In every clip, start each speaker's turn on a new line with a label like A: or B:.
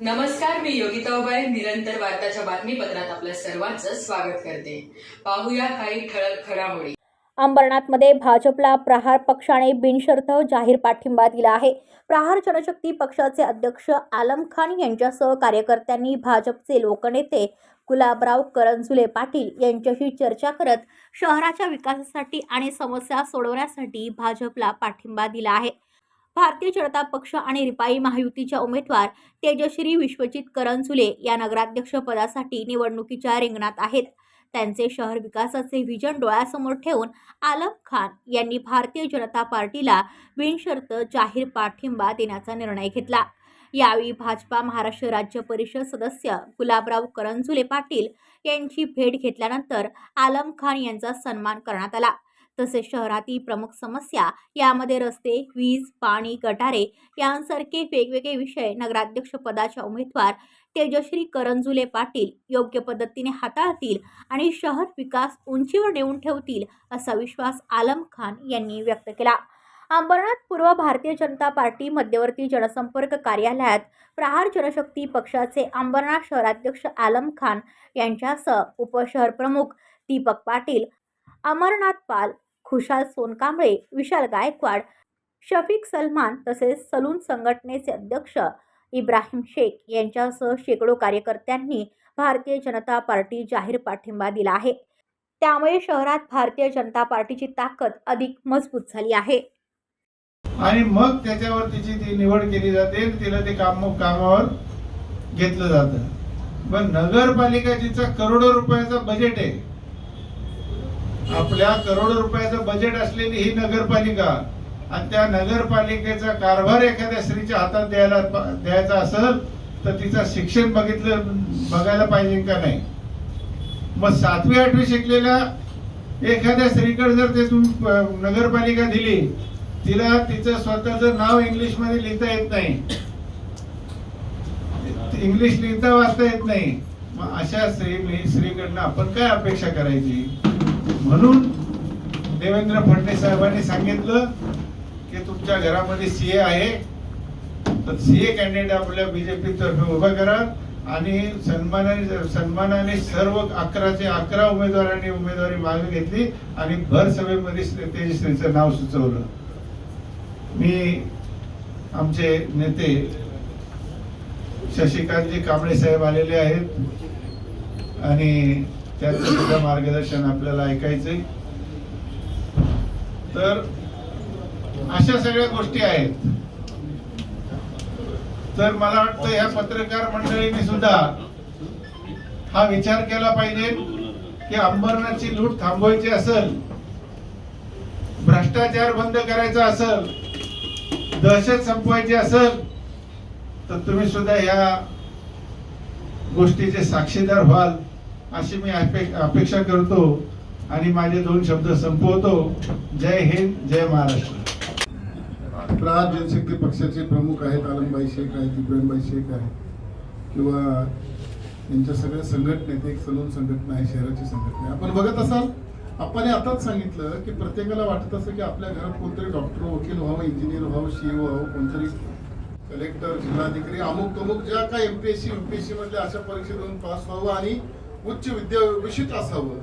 A: नमस्कार मी योगिता उबाळे निरंतर वार्ताच्या बातमीपत्रात आपल्या सर्वांचं स्वागत करते. पाहूया काही ठळक घडामोडी.
B: अंबरनाथमध्ये भाजपला प्रहार पक्षाने बिनशर्त जाहीर पाठिंबा दिला आहे. प्रहार जनशक्ती पक्षाचे अध्यक्ष आलम खान यांच्यासह कार्यकर्त्यांनी भाजपचे लोकनेते गुलाबराव करंजुले पाटील यांच्याशी चर्चा करत शहराच्या विकासासाठी आणि समस्या सोडवण्यासाठी भाजपला पाठिंबा दिला आहे. भारतीय जनता पक्ष आणि रिपाई महायुतीच्या उमेदवार तेजश्री विश्वजित करंजुले या नगराध्यक्षपदासाठी निवडणुकीच्या रिंगणात आहेत. त्यांचे शहर विकासाचे व्हिजन डोळ्यासमोर ठेवून आलम खान यांनी भारतीय जनता पार्टीला बिनशर्त जाहीर पाठिंबा देण्याचा निर्णय घेतला. यावेळी भाजपा महाराष्ट्र राज्य परिषद सदस्य गुलाबराव करंजुले पाटील यांची भेट घेतल्यानंतर आलम खान यांचा सन्मान करण्यात आला. तसेच शहरातील प्रमुख समस्या यामध्ये रस्ते वीज पाणी गटारे यांसारखे वेगवेगळे विषय नगराध्यक्षपदाच्या उमेदवार तेजश्री करंजुले पाटील योग्य पद्धतीने हाताळतील आणि शहर विकास उंचीवर नेऊन ठेवतील असा विश्वास आलम खान यांनी व्यक्त केला. अंबरनाथ पूर्व भारतीय जनता पार्टी मध्यवर्ती जनसंपर्क कार्यालयात प्रहार जनशक्ती पक्षाचे अंबरनाथ शहराध्यक्ष आलम खान यांच्यासह उपशहर प्रमुख दीपक पाटील अमरनाथ पाल खुशाल सोनकांबळे विशाल गायकवाड शफीक सलमान तसेच सलून संघटनेचे अध्यक्ष इब्राहिम शेख यांच्यासह शेकडो कार्यकर्त्यांनी भारतीय जनता पार्टी जाहीर पाठिंबा दिला आहे. त्यामुळे शहरात भारतीय जनता पार्टीची ताकद अधिक मजबूत झाली आहे.
C: आणि मग त्याच्यावर तिची ती निवड केली जाते तिला ते काम कामावर घेतलं जातं. पण नगरपालिका जिचा करोडो रुपयाचा बजेट आहे. आपल्या करोडो रुपयाचं बजेट असलेली ही नगरपालिका आणि त्या नगरपालिकेचा कारभार एखाद्या स्त्रीच्या हातात द्यायला द्यायचा असेल तर तिचं शिक्षण बघितलं बघायला पाहिजे का नाही? मग सातवी आठवी शिकलेल्या एखाद्या स्त्रीकडे जर ते तुम्ही नगरपालिका दिली तिला तिचं स्वतःचं नाव इंग्लिशमध्ये लिहिता येत नाही. इंग्लिश लिहिता वाचता येत नाही. मग अशा स्त्री स्त्रीकडनं आपण काय अपेक्षा करायची? म्हणून देवेंद्र फडणवीस साहेबांनी सांगितलं की तुमच्या घरामध्ये सीए आहे. तर सीए कॅन्डिडेट आपल्या बीजेपी तर्फे उभा करा आणि सन्मानाने सन्मानाने सर्व अकराचे अकरा उमेदवारांनी उमेदवारी मागे घेतली आणि भर सभेमध्ये तेजश्रीचं नाव सुचवलं. मी आमचे नेते शशिकांतजी कांबळे साहेब आलेले आहेत आणि त्या सुद्धा मार्गदर्शन आपल्याला ऐकायचंय. तर अशा सगळ्या गोष्टी आहेत. तर मला वाटतं ह्या पत्रकार मंडळीने सुद्धा हा विचार केला पाहिजे की अंबरनाथची लूट थांबवायची असेल भ्रष्टाचार बंद करायचा असेल दहशत संपवायची असेल तर तुम्ही सुद्धा या गोष्टीचे साक्षीदार व्हाल. अशी मी अपेक्षा करतो आणि माझे दोन शब्द संपवतो. जय हिंद जय महाराष्ट्र.
D: प्रहार जनशक्ती पक्षाचे प्रमुख आहेत आलमबाई शेख आहेत इब्राहिमबाई शेख आहे किंवा यांच्या सगळ्या संघटनेत एक सलून संघटना आहे शहराची संघटना आपण बघत असाल आपण हे आताच सांगितलं की प्रत्येकाला वाटत असं की आपल्या घरात कोणतरी डॉक्टर वकील व्हावं इंजिनियर व्हावं सीओ व्हावं कोणतरी कलेक्टर जिल्हाधिकारी अमुक तमुक ज्या काय एमपीएससी युपीएससी मधल्या अशा परीक्षेतून पास व्हावं आणि उच्च विद्याविषयित असावं.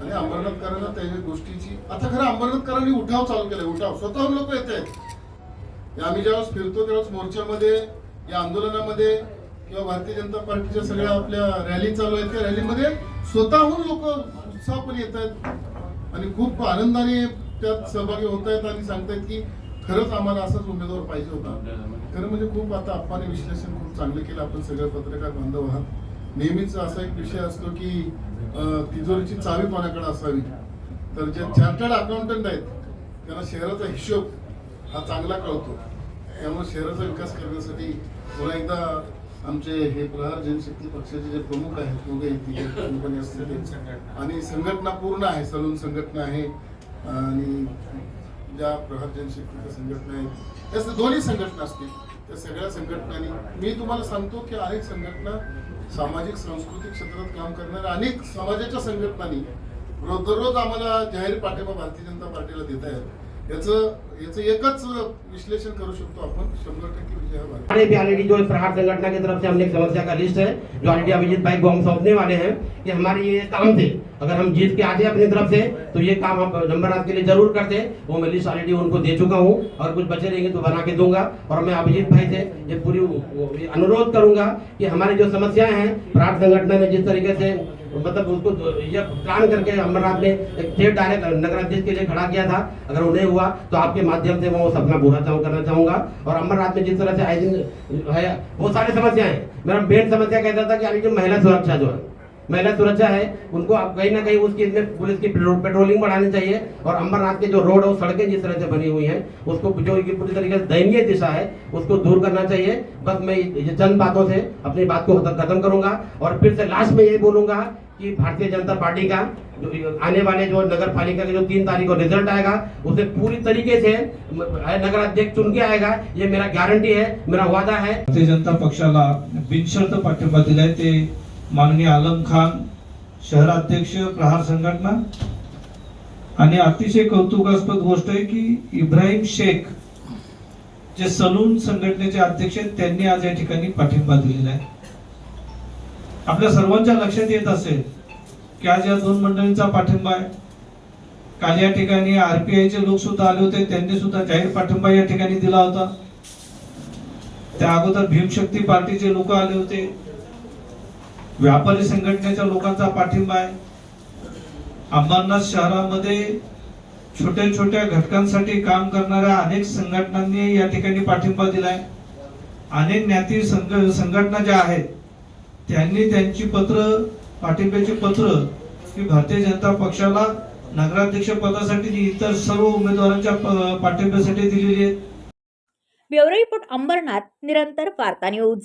D: आणि अंबरनाथकरांना त्या गोष्टीची आता खरं अंबरनाथकरांनी उठाव चालू केलाय उठाव. स्वतःहून लोक येत आहेत. आम्ही ज्यावेळेस फिरतो त्यावेळेस मोर्चामध्ये या आंदोलनामध्ये किंवा भारतीय जनता पार्टीच्या सगळ्या आपल्या रॅली चालू आहेत त्या रॅलीमध्ये स्वतःहून लोक उत्साहपणे येत आहेत. आणि खूप आनंदाने त्यात सहभागी होत आहेत आणि सांगतायत की खरंच आम्हाला असाच उमेदवार पाहिजे होता. खरं म्हणजे खूप आता आप्पाने विश्लेषण खूप चांगलं केलं. आपण सगळे पत्रकार बांधव आहात. नेहमीच असा एक विषय असतो की तिजोरीची चावी कोणाकडे असावी? तर जे चार्टर्ड अकाउंटंट आहेत त्यांना शहराचा हिशोब हा चांगला कळतो. त्यामुळे शहराचा विकास करण्यासाठी पुन्हा एकदा आमचे हे प्रहार जनशक्ती पक्षाचे जे प्रमुख आहेत दोघे कंपनी असतील आणि संघटना पूर्ण आहे सलून संघटना आहे आणि ज्या प्रहार जनशक्तीच्या संघटना आहेत त्या दोन्ही संघटना असतील. त्या सगळ्या संघटनांनी मी तुम्हाला सांगतो की अनेक संघटना सामाजिक सांस्कृतिक क्षेत्रात काम करणाऱ्या अनेक समाजाच्या संघटनांनी रोज दररोज आम्हाला जाहीर पाठिंबा भारतीय जनता पार्टीला देत आहेत. याचं याचं एकच विश्लेषण करू
E: भी ऑलरेडी जो प्रहार संगठन की तरफ से हमने एक समस्या का लिस्ट है जो ऑलरेडी अभिजीत भाई को हम सौंपने वाले हैं कि हमारे ये काम थे। अगर हम जीत के आते अपनी तरफ से तो ये काम हम नंबर के लिए जरूर करते। वो मैं लिस्ट ऑलरेडी उनको दे चुका हूँ और कुछ बचे रहेंगे तो बना के दूंगा। और मैं अभिजीत भाई से ये पूरी अनुरोध करूंगा कि हमारी जो समस्याएं हैं प्रहार संगठन ने जिस तरीके से मतलब उनको यह प्लान करके अमरनाथ ने एक थे डायरेक्ट नगराध्यक्ष के लिए खड़ा किया था। अगर उन्हें हुआ तो आपके माध्यम से मैं वो सपना पूरा चाहूँ करना चाहूँगा। और अमरनाथ में जिस तरह से आए दिन है, वो सारी समस्याएँ मेरा मेन समस्या कहता था कि अभी जो महिला सुरक्षा जो है महिला सुरक्षा है, उनको अब कहीं ना कहीं उसकी इसमें पुलिस की पेट्रोलिंग बढ़ानी चाहिए और अमरनाथ के जो रोड और सड़कें जिस तरह से बनी हुई हैं, उसको जो पूरी तरीके से दयनीय दिशा है, उसको दूर करना चाहिए। बस मैं ये चंद बातों से अपनी बात को खत्म करूँगा और फिर से लास्ट में ये बोलूँगा कि भारतीय जनता पार्टी का जो आने वाले जो नगर पालिका के जो तीन तारीख को रिज़ल्ट आएगा, उसे पूरी तरीके से नगर अध्यक्ष चुन के आएगा। ये मेरा गारंटी है, मेरा वादा है।
F: भारतीय जनता पक्षाला बिनशर्त पाठिंबा दिलाय माननीय आलम खान शहराध्यक्ष प्रहार संघटना. आणि अतिशय कौतुकास्पद गोष्ट आहे की इब्राहिम शेख जे सलून संघटनेचे अध्यक्ष आहेत त्यांनी आज या ठिकाणी पाठिंबा दिलेला आहे. आपल्या सर्वांच्या लक्षात येत असेल की आज या दोन मंडळींचा पाठिंबा आहे. काल या ठिकाणी आरपीआयचे लोक सुद्धा आले होते त्यांनी सुद्धा जाहीर पाठिंबा या ठिकाणी दिला होता. त्या अगोदर भीमशक्ती पार्टीचे लोक आले होते. व्यापारी संघटनेच्या लोकांचा पाठिंबा आहे. अंबरनाथ शहरामध्ये छोट्या छोट्या घटकांसाठी काम करणाऱ्या अनेक संघटनांनी या ठिकाणी पाठिंबा दिलाय. अनेक ज्ञाती संघ- संघटना ज्या आहेत त्यांनी त्यांची पत्र पाठिंब्याची पत्र ही भारतीय जनता पक्षाला नगराध्यक्ष पदासाठी इतर सर्व उमेदवारांच्या पाठिंब्यासाठी दिलेली आहेत.
B: ब्युरो रिपोर्ट अंबरनाथ निरंतर वार्ता न्यूज.